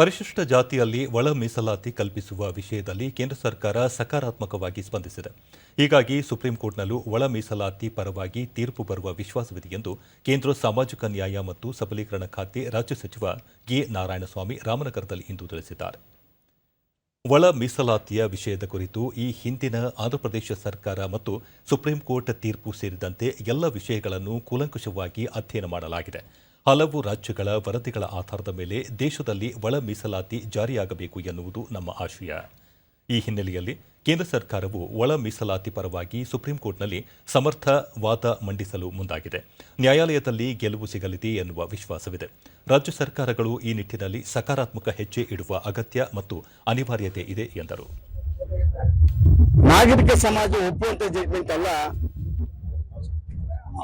ಪರಿಶಿಷ್ಟ ಜಾತಿಯಲ್ಲಿ ಒಳ ಮೀಸಲಾತಿ ಕಲ್ಪಿಸುವ ವಿಷಯದಲ್ಲಿ ಕೇಂದ್ರ ಸರ್ಕಾರ ಸಕಾರಾತ್ಮಕವಾಗಿ ಸ್ಪಂದಿಸಿದೆ. ಹೀಗಾಗಿ ಸುಪ್ರೀಂ ಕೋರ್ಟ್ನಲ್ಲೂ ಒಳ ಮೀಸಲಾತಿ ಪರವಾಗಿ ತೀರ್ಪು ಬರುವ ವಿಶ್ವಾಸವಿದೆ ಎಂದು ಕೇಂದ್ರ ಸಾಮಾಜಿಕ ನ್ಯಾಯ ಮತ್ತು ಸಬಲೀಕರಣ ಖಾತೆ ರಾಜ್ಯ ಸಚಿವ ಕೆ ನಾರಾಯಣಸ್ವಾಮಿ ರಾಮನಗರದಲ್ಲಿ ಇಂದು ತಿಳಿಸಿದ್ದಾರೆ. ಒಳ ಮೀಸಲಾತಿಯ ವಿಷಯದ ಕುರಿತು ಈ ಹಿಂದಿನ ಆಂಧ್ರಪ್ರದೇಶ ಸರ್ಕಾರ ಮತ್ತು ಸುಪ್ರೀಂ ಕೋರ್ಟ್ ತೀರ್ಪು ಸೇರಿದಂತೆ ಎಲ್ಲ ವಿಷಯಗಳನ್ನು ಕೂಲಂಕುಷವಾಗಿ ಅಧ್ಯಯನ ಮಾಡಲಾಗಿದೆ. ಹಲವು ರಾಜ್ಯಗಳ ವರದಿಗಳ ಆಧಾರದ ಮೇಲೆ ದೇಶದಲ್ಲಿ ಒಳ ಮೀಸಲಾತಿ ಜಾರಿಯಾಗಬೇಕು ಎನ್ನುವುದು ನಮ್ಮ ಆಶಯ. ಈ ಹಿನ್ನೆಲೆಯಲ್ಲಿ ಕೇಂದ್ರ ಸರ್ಕಾರವು ಒಳ ಮೀಸಲಾತಿ ಪರವಾಗಿ ಸುಪ್ರೀಂ ಕೋರ್ಟ್ನಲ್ಲಿ ಸಮರ್ಥ ವಾದ ಮಂಡಿಸಲು ಮುಂದಾಗಿದೆ. ನ್ಯಾಯಾಲಯದಲ್ಲಿ ಗೆಲುವು ಸಿಗಲಿದೆ ಎನ್ನುವ ವಿಶ್ವಾಸವಿದೆ. ರಾಜ್ಯ ಸರ್ಕಾರಗಳು ಈ ನಿಟ್ಟಿನಲ್ಲಿ ಸಕಾರಾತ್ಮಕ ಹೆಜ್ಜೆ ಇಡುವ ಅಗತ್ಯ ಮತ್ತು ಅನಿವಾರ್ಯತೆ ಇದೆ ಎಂದರು. ನಾಗರಿಕ ಸಮಾಜ ಒಪ್ಪುವಂತ ಜಡ್ಜ್ಮೆಂಟ್ ಅಲ್ಲ.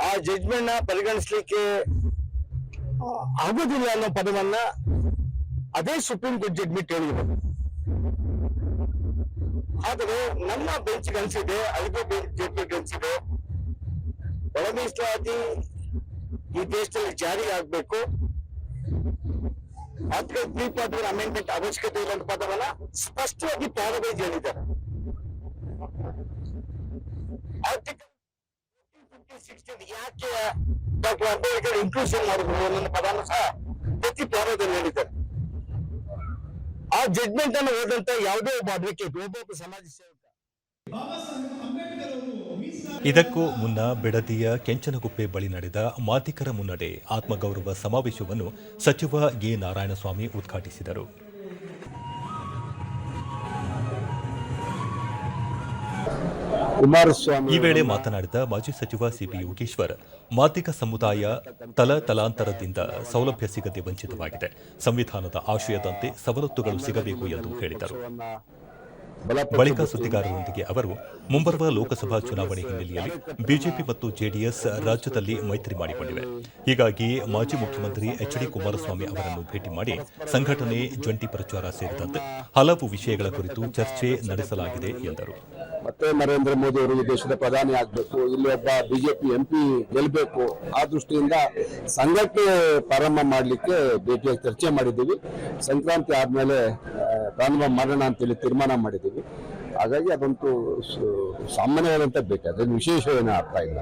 ಆ ಜಡ್ಜ್ಮೆಂಟ್ನ ಪರಿಗಣಿಸ್ಲಿಕ್ಕೆ ಆಗೋದಿಲ್ಲ ಅನ್ನೋ ಪದವನ್ನ ಅದೇ ಸುಪ್ರೀಂ ಕೋರ್ಟ್ ಜಡ್ಜ್ಮೆಂಟ್ ಹೇಳಿದ್ರು. ಆದರೆ ನಮ್ಮ ಬೆಂಚ್ ಅನ್ಸಿದೆ ಐದು ಬೆಂಚ್ ಜಡ್ಜ್ಮೆಂಟ್ ಅನ್ಸಿದೆ ಒಳ ಈ ದೇಶದಲ್ಲಿ ಜಾರಿ ಆಗ್ಬೇಕು. ಆದ್ರೆ ತ್ರೀ ಪಾರ್ಟಿ ಅಮೆಂಡ್ಮೆಂಟ್ ಅವಶ್ಯಕತೆ ಇರುವಂತ ಪದವನ್ನ ಸ್ಪಷ್ಟವಾಗಿ ಪ್ಯಾರವೈಸ್ ಹೇಳಿದ್ದಾರೆ ಆರ್ಟಿಕಲ್ ಯಾಕೆ ಡಾಕ್ಟರ್ ಅಂಬೇಡ್ಕರ್ ಇನ್ಕ್ಲೂಷನ್ ಮಾಡಿದ್ರು ಅನ್ನೋ ಪದವನ್ನು ಸಹ ಪ್ರತಿ ಪ್ಯಾರದಲ್ಲಿ ಹೇಳಿದ್ದಾರೆ ಆ ಜಡ್ಮೆಂಟ್ ಅನ್ನು ಓದಂತ ಯಾವುದೇ ಒಬ್ಬ ಅಡ್ವೊಕೇಟ್ ಒಬ್ಬೊಬ್ಬ ಸಮಾಜ ಸೇವಕ ಇದಕ್ಕೂ ಮುನ್ನ ಬಿಡದಿಯ ಕೆಂಚನಗುಪ್ಪೆ ಬಳಿ ನಡೆದ ಮಾತಿಕರ ಮುನ್ನಡೆ ಆತ್ಮಗೌರವ ಸಮಾವೇಶವನ್ನು ಸಚಿವ ಎ ನಾರಾಯಣಸ್ವಾಮಿ ಉದ್ಘಾಟಿಸಿದರು. ಕುಮಾರಸ್ವಾಮಿ ಈ ವೇಳೆ ಮಾತನಾಡಿದ ಮಾಜಿ ಸಚಿವ ಸಿಪಿ ಯೋಗೇಶ್ವರ್ ಮಾದಿಗ ಸಮುದಾಯ ತಲ ತಲಾಂತರದಿಂದ ಸೌಲಭ್ಯ ಸಿಗದೆ ವಂಚಿತವಾಗಿದೆ. ಸಂವಿಧಾನದ ಆಶಯದಂತೆ ಸವಲತ್ತುಗಳು ಸಿಗಬೇಕು ಎಂದು ಹೇಳಿದರು. ಬಳಿಕ ಸುದ್ದಿಗಾರರೊಂದಿಗೆ ಅವರು ಮುಂಬರುವ ಲೋಕಸಭಾ ಚುನಾವಣೆ ಹಿನ್ನೆಲೆಯಲ್ಲಿ ಬಿಜೆಪಿ ಮತ್ತು ಜೆಡಿಎಸ್ ರಾಜ್ಯದಲ್ಲಿ ಮೈತ್ರಿ ಮಾಡಿಕೊಂಡಿವೆ. ಹೀಗಾಗಿ ಮಾಜಿ ಮುಖ್ಯಮಂತ್ರಿ ಎಚ್ ಡಿ ಕುಮಾರಸ್ವಾಮಿ ಅವರನ್ನು ಭೇಟಿ ಮಾಡಿ ಸಂಘಟನೆ ಜಂಟಿ ಪ್ರಚಾರ ಸೇರಿದಂತೆ ಹಲವು ವಿಷಯಗಳ ಕುರಿತು ಚರ್ಚೆ ನಡೆಸಲಾಗಿದೆ ಎಂದರು. ಮತ್ತೆ ನರೇಂದ್ರ ಮೋದಿ ಅವರು ಈ ದೇಶದ ಪ್ರಧಾನಿ ಆಗ್ಬೇಕು, ಇಲ್ಲಿ ಒಬ್ಬ ಬಿಜೆಪಿ ಎಂಪಿ ಗೆಲ್ಬೇಕು, ಆ ದೃಷ್ಟಿಯಿಂದ ಸಂಘಕ್ಕೆ ಪ್ರಾರಂಭ ಮಾಡಲಿಕ್ಕೆ ಭೇಟಿಯಾಗಿ ಚರ್ಚೆ ಮಾಡಿದ್ದೀವಿ. ಸಂಕ್ರಾಂತಿ ಆದ್ಮೇಲೆ ಪ್ರಾರಂಭ ಮಾಡೋಣ ಅಂತೇಳಿ ತೀರ್ಮಾನ ಮಾಡಿದ್ದೀವಿ. ಹಾಗಾಗಿ ಅದಂತೂ ಸಾಮಾನ್ಯವಾದಂತ ಅದೇನು ವಿಶೇಷ ಏನೂ ಅರ್ಥ ಇಲ್ಲ.